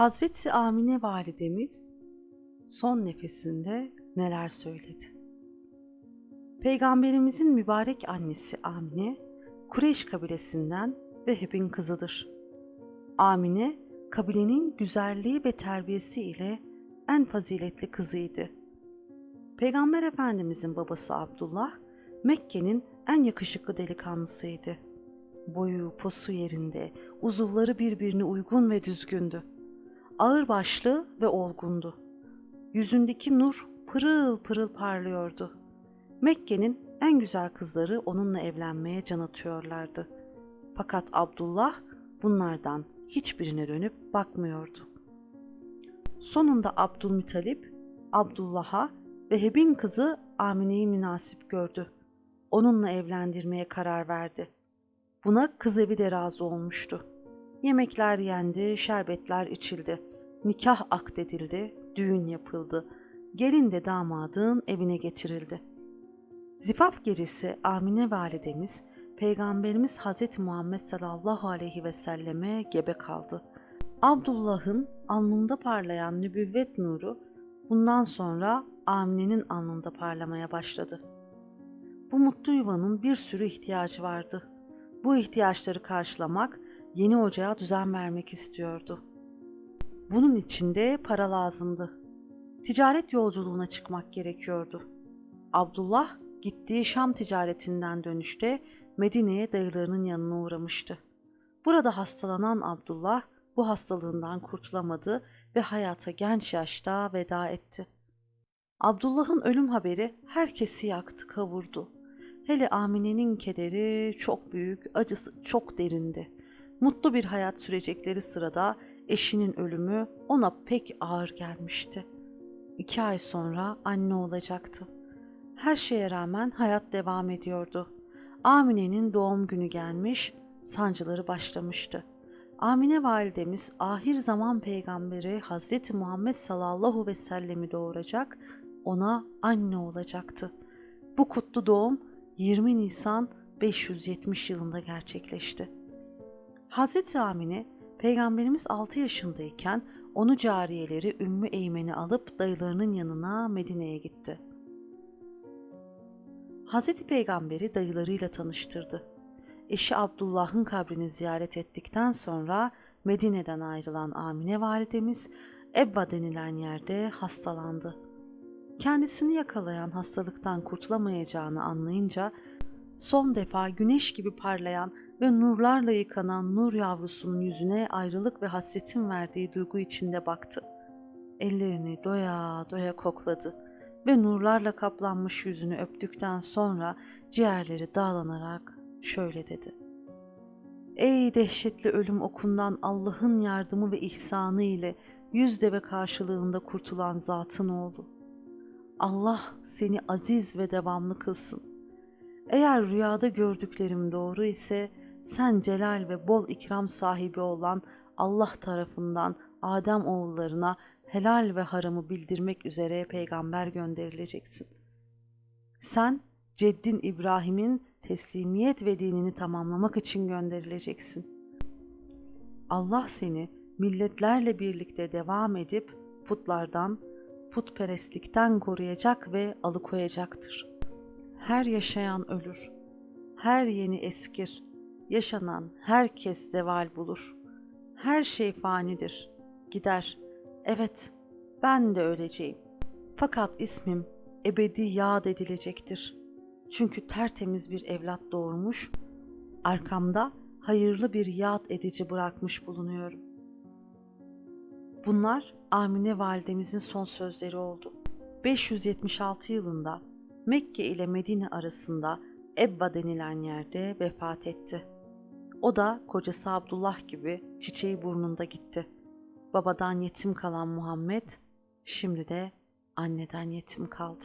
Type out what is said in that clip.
Hazreti Amine validemiz son nefesinde neler söyledi? Peygamberimizin mübarek annesi Amine, Kureyş kabilesinden Veheb'in kızıdır. Amine, kabilenin güzelliği ve terbiyesi ile en faziletli kızıydı. Peygamber Efendimizin babası Abdullah, Mekke'nin en yakışıklı delikanlısıydı. Boyu, posu yerinde, uzuvları birbirine uygun ve düzgündü. Ağır başlı ve olgundu. Yüzündeki nur pırıl pırıl parlıyordu. Mekke'nin en güzel kızları onunla evlenmeye can atıyorlardı. Fakat Abdullah bunlardan hiçbirine dönüp bakmıyordu. Sonunda Abdülmütalip Abdullah'a Veheb'in kızı Amine'yi münasip gördü. Onunla evlendirmeye karar verdi. Buna kız evi de razı olmuştu. Yemekler yendi, şerbetler içildi. Nikah akdedildi, düğün yapıldı. Gelin de damadın evine getirildi. Zifaf gecesi Amine validemiz Peygamberimiz Hz. Muhammed sallallahu aleyhi ve selleme gebe kaldı. Abdullah'ın alnında parlayan nübüvvet nuru bundan sonra Amine'nin alnında parlamaya başladı. Bu mutlu yuvanın bir sürü ihtiyacı vardı. Bu ihtiyaçları karşılamak, yeni ocağa düzen vermek istiyordu. Bunun için de para lazımdı. Ticaret yolculuğuna çıkmak gerekiyordu. Abdullah gittiği Şam ticaretinden dönüşte Medine'ye dayılarının yanına uğramıştı. Burada hastalanan Abdullah bu hastalığından kurtulamadı ve hayata genç yaşta veda etti. Abdullah'ın ölüm haberi herkesi yaktı, kavurdu. Hele Amine'nin kederi çok büyük, acısı çok derindi. Mutlu bir hayat sürecekleri sırada eşinin ölümü ona pek ağır gelmişti. İki ay sonra anne olacaktı. Her şeye rağmen hayat devam ediyordu. Amine'nin doğum günü gelmiş, sancıları başlamıştı. Amine validemiz ahir zaman peygamberi Hazreti Muhammed sallallahu ve sellemi doğuracak, ona anne olacaktı. Bu kutlu doğum 20 Nisan 570 yılında gerçekleşti. Hazreti Amine Peygamberimiz 6 yaşındayken onu cariyeleri Ümmü Eymen'i alıp dayılarının yanına Medine'ye gitti. Hazreti Peygamber'i dayılarıyla tanıştırdı. Eşi Abdullah'ın kabrini ziyaret ettikten sonra Medine'den ayrılan Amine validemiz Ebba denilen yerde hastalandı. Kendisini yakalayan hastalıktan kurtulamayacağını anlayınca son defa güneş gibi parlayan ve nurlarla yıkanan nur yavrusunun yüzüne ayrılık ve hasretin verdiği duygu içinde baktı. Ellerini doya doya kokladı ve nurlarla kaplanmış yüzünü öptükten sonra ciğerleri dağlanarak şöyle dedi. Ey dehşetli ölüm okundan Allah'ın yardımı ve ihsanı ile yüz deve karşılığında kurtulan zatın oğlu. Allah seni aziz ve devamlı kılsın. Eğer rüyada gördüklerim doğru ise sen celal ve bol ikram sahibi olan Allah tarafından Adem oğullarına helal ve haramı bildirmek üzere peygamber gönderileceksin. Sen ceddin İbrahim'in teslimiyet ve dinini tamamlamak için gönderileceksin. Allah seni milletlerle birlikte devam edip putlardan, putperestlikten koruyacak ve alıkoyacaktır. Her yaşayan ölür, her yeni eskir, yaşanan herkes zeval bulur. Her şey fanidir, gider. Evet, ben de öleceğim. Fakat ismim ebedi yad edilecektir. Çünkü tertemiz bir evlat doğurmuş, arkamda hayırlı bir yad edici bırakmış bulunuyorum. Bunlar Amine validemizin son sözleri oldu. 576 yılında Mekke ile Medine arasında Ebba denilen yerde vefat etti. O da kocası Abdullah gibi çiçeği burnunda gitti. Babadan yetim kalan Muhammed şimdi de anneden yetim kaldı.